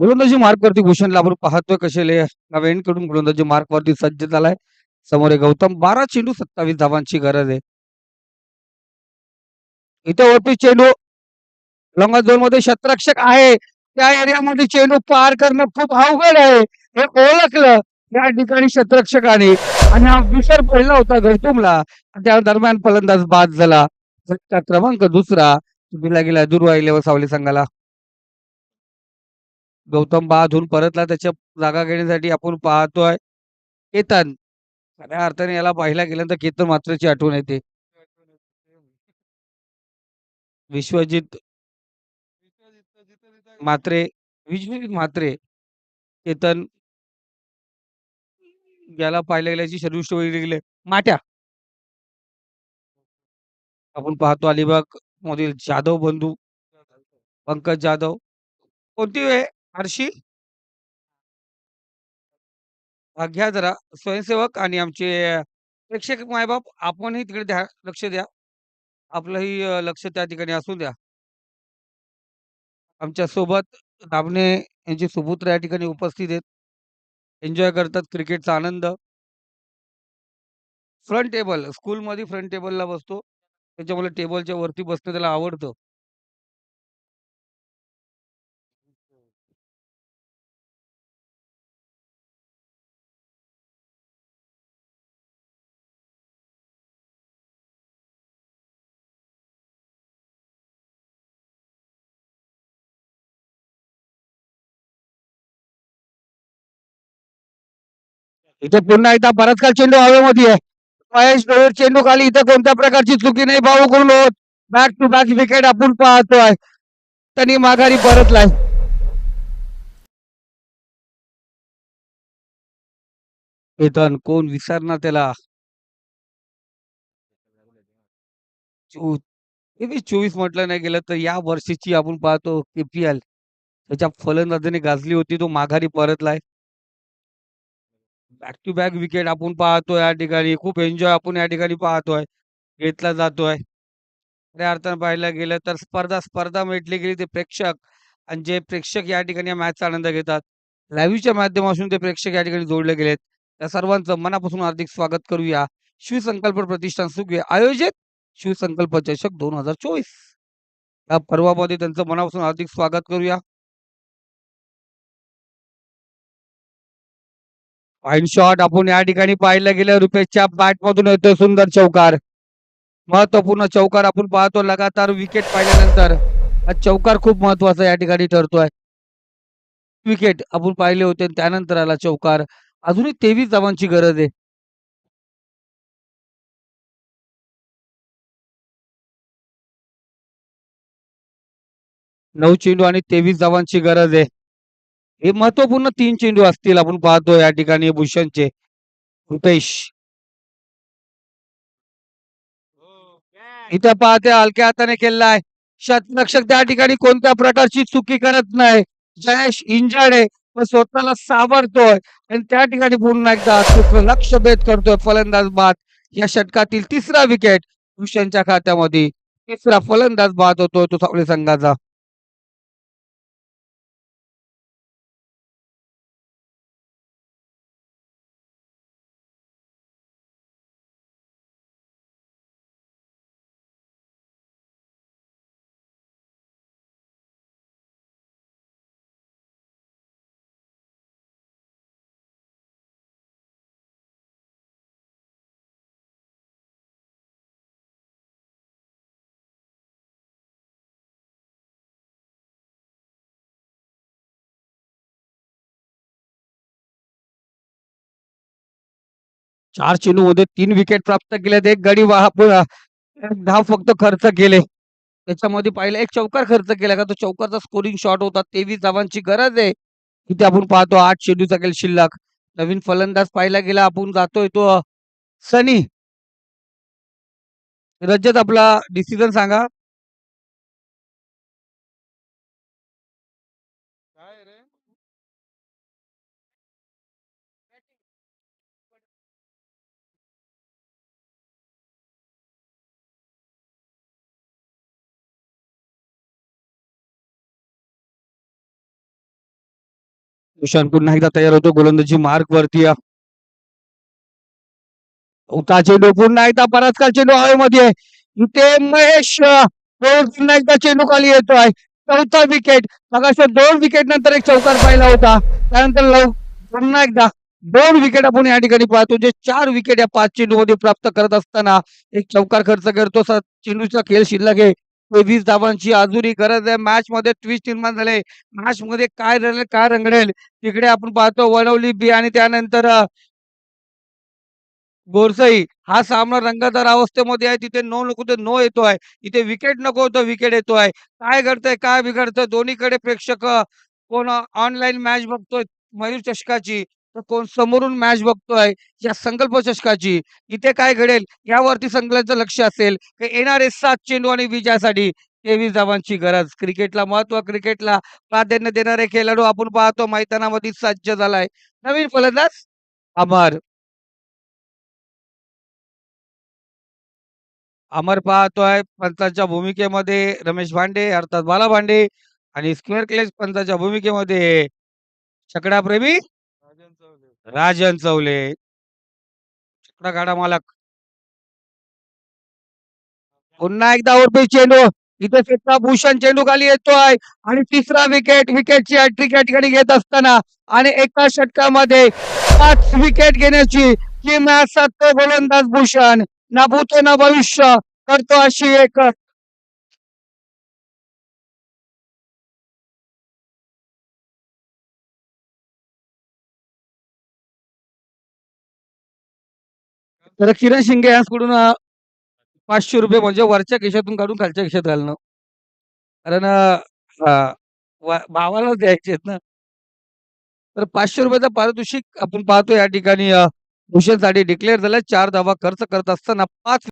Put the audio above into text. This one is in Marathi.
गोलंदाजी मार्कवरती भूषणला आपण पाहतोय कशेले नव्याकडून गोलंदाजी मार्कवरती सज्ज झालाय. समोर आहे गौतम. बारा चेंडू सत्तावीस धावांची गरज आहे. इथे वरती चेंडू. लॉंगा झोनमध्ये शतरक्षक आहे. त्या एरियामध्ये चेंडू पार करणं खूप अवघड आहे. हे ओळखलं. या ठिकाणी शतरक्षकाने आणि हा विसर पडला होता गौतमला. त्या दरम्यान फलंदाज बाद झाला. क्रमांक दुसरा. दिला गेला इलेव्हन सावली संघाला गौतम बाधून परतला त्याच्या जागा घेण्यासाठी आपण पाहतोय केतन. खऱ्या अर्थाने याला पाहिला गेल्यानंतर केतन मात्रची आठवण येते. विश्वजित मात्रे विश्वजित मात्रे केतन याला पाहिल्या गेल्याची सर्विष्ट वगैरे गेले माट्या. आपण पाहतो अलिबाग मधील जाधव बंधू पंकज जाधव. कोणती आरशी घ्या जरा. स्वयंसेवक आणि आमचे प्रेक्षक मायबाप आपणही तिकडे द्या लक्ष द्या. आपलंही अ, लक्ष त्या ठिकाणी असू द्या. आमच्यासोबत दाभणे यांचे सुपुत्र या ठिकाणी उपस्थित आहेत. एन्जॉय करतात क्रिकेटचा आनंद. फ्रंट टेबल स्कूलमध्ये फ्रंट टेबलला बसतो. त्याच्यामुळे टेबलच्या वरती बसणं त्याला आवडतं. इथे पुन्हा एकदा बराच काळ चेंडू हवेमध्ये. आहे महेश डोळे चेंडू खाली इथे कोणत्या प्रकारची चुकी नाही भाऊ करून होत. बॅक टू बॅक विकेट आपण पाहतोय. त्यांनी माघारी परतलाय. केतन कोण विसरणार त्याला? चो- चोवीस म्हटलं नाही गेलं तर या वर्षीची आपण पाहतो केपीएल त्याच्या फलंदाजाने गाजली होती तो माघारी परतलाय. बॅक टू बॅक विकेट आपण पाहतोय या ठिकाणी. खूप एन्जॉय आपण या ठिकाणी पाहतोय. घेतला जातोय. खऱ्या अर्थानं पाहायला गेलं तर स्पर्धा स्पर्धा भेटली गेली ते प्रेक्षक आणि जे प्रेक्षक या ठिकाणी या मॅचचा आनंद घेतात. लाईव्हच्या माध्यमातून ते प्रेक्षक या ठिकाणी जोडले गेलेत. त्या सर्वांचं मनापासून हार्दिक स्वागत करूया. शिवसंकल्प प्रतिष्ठान सुगे आयोजित शिवसंकल्प चषक दोन हजार चोवीस. या पर्वामध्ये त्यांचं मनापासून हार्दिक स्वागत करूया. फाईन शॉट आपण या ठिकाणी पाहिलं गेलं रुपेशच्या बॅट मधून येतोय सुंदर चौकार. महत्त्वपूर्ण चौकार आपण पाहतो लगातार विकेट पाहिल्यानंतर. हा चौकार खूप महत्त्वाचा या ठिकाणी ठरतोय. विकेट आपण पाहिले होते आणि त्यानंतर आला चौकार. अजूनही तेवीस धावांची गरज आहे. नऊ चेंडू आणि तेवीस धावांची गरज आहे. हे महत्त्वपूर्ण तीन चेंडू असतील आपण पाहतो या ठिकाणी भूषणचे. रुपेश. इथं पाहते हलक्या हाताने केलेला आहे. शतरक्षक त्या ठिकाणी कोणत्या प्रकारची चुकी करत नाही. जयेश आहे पण स्वतःला सावरतोय आणि त्या ठिकाणी पूर्ण एकदा लक्ष भेद करतोय फलंदाज बाद. या षटकातील तिसरा विकेट भूषणच्या खात्यामध्ये. तिसरा फलंदाज बाद होतोय तो सावळे संघाचा. चार चेंडू मध्ये तीन विकेट प्राप्त केल्यात एक गडी वाह धाव फक्त खर्च केले. त्याच्यामध्ये पाहिलं एक चौकार खर्च केला का तो चौकारचा स्कोरिंग शॉट होता तेवीस धावांची गरज आहे. इथे आपण पाहतो आठ चेंडूचा केल शिल्लक. नवीन फलंदाज पाहिला गेला आपण जातोय तो सनी. रजत आपला डिसिजन सांगा. भूषण पुन्हा एकदा तयार होतो. गोलंदाजी मार्क वरती अ. चेंडू पुन्हा एकदा बराच काळ चेंडू हवेमध्ये ते महेश पुन्हा एकदा चेंडू खाली येतोय. चौथा विकेट मगाशा दोन विकेट नंतर एक चौकार पाहिला होता. त्यानंतर लव पुन्हा एकदा दोन विकेट आपण या ठिकाणी पाहतो. जे चार विकेट या पाच चेंडू मध्ये प्राप्त करत असताना एक चौकार खर्च करतो. चेंडूचा खेळ शिल्लक आहे. वीस धावांची अजूनही गरज आहे. मॅच मध्ये ट्विस्ट निर्माण झाले. मॅच मध्ये काय रंगेल काय रंगडेल तिकडे आपण पाहतो वळवली बी आणि त्यानंतर गोरसई. हा सामना रंगतदार अवस्थेमध्ये आहे. तिथे नो नको ते नो येतोय इथे विकेट नको होतं विकेट येतोय काय घडतंय काय बिघडतंय? दोन्हीकडे प्रेक्षक कोण ऑनलाईन मॅच बघतोय? मयूर चषकाची. तर कोण समोरून मॅच बघतोय या संकल्प चषकाची इथे काय घडेल यावरती संकल्पाचं लक्ष असेल की येणारे सात चेंडू आणि विजयासाठी तेवीस धावांची गरज. क्रिकेटला महत्त्व क्रिकेटला प्राधान्य देणारे खेळाडू आपण पाहतो मैदानामध्ये सज्ज झालाय. नवीन फलंदाज अमर. अमर पाहतोय पंचांच्या भूमिकेमध्ये रमेश भांडे अर्थात बाला भांडे आणि स्क्वेअर क्लेस पंचांच्या भूमिकेमध्ये छकडा प्रेमी राजन चौले. छकडा मालक. पुन्हा एकदा उरपी चेंडू. इथे सुद्धा भूषण चेंडू खाली येतोय. आणि तिसरा विकेट विकेटची हॅट्रिक या ठिकाणी घेत असताना आणि एका षटकामध्ये पाच विकेट घेण्याची ही मॅच साधतो गोलंदाज भूषण. ना भूतो ना भविष्य. करतो अशी एक तर किरण शिंगे यांकडून पाचशे रुपये म्हणजे वरच्या खिशातून काढून खालच्या खिशात घालणं. कारण भावालाच द्यायचे आहेत ना. तर पाचशे रुपयाचा पारितोषिक आपण पाहतो या ठिकाणी अ, भूषणसाठी डिक्लेअर झाला. चार धावा खर्च करत असताना पाच